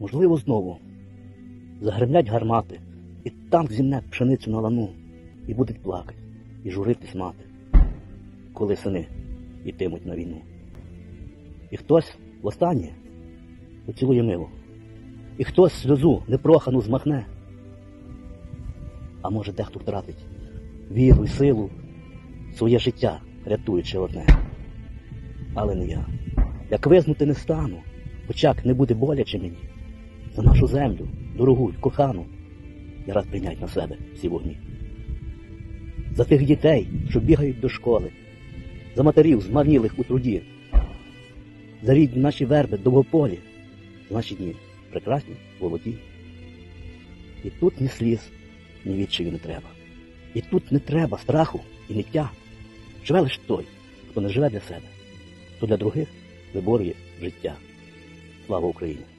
Можливо, знову загремлять гармати, і танк зімне пшеницю на лану, і будуть плакати, і журитись мати, коли сини йтимуть на війну. І хтось востаннє поцілує мило, і хтось сльозу непрохану змахне. А може дехто втратить віру і силу, своє життя, рятуючи одне. Але не я. Як визнути не стану, хоч не буде боляче мені. За нашу землю, дорогу й кохану, я рад прийнять на себе всі вогні. За тих дітей, що бігають до школи, за матерів, змарнілих у труді, за рідні наші верби довгополі, за наші дні прекрасні, молоді. І тут ні сліз, ні відчаю не треба. І тут не треба страху і ниття. Живе лише той, хто не живе для себе, хто для других виборює життя. Слава Україні!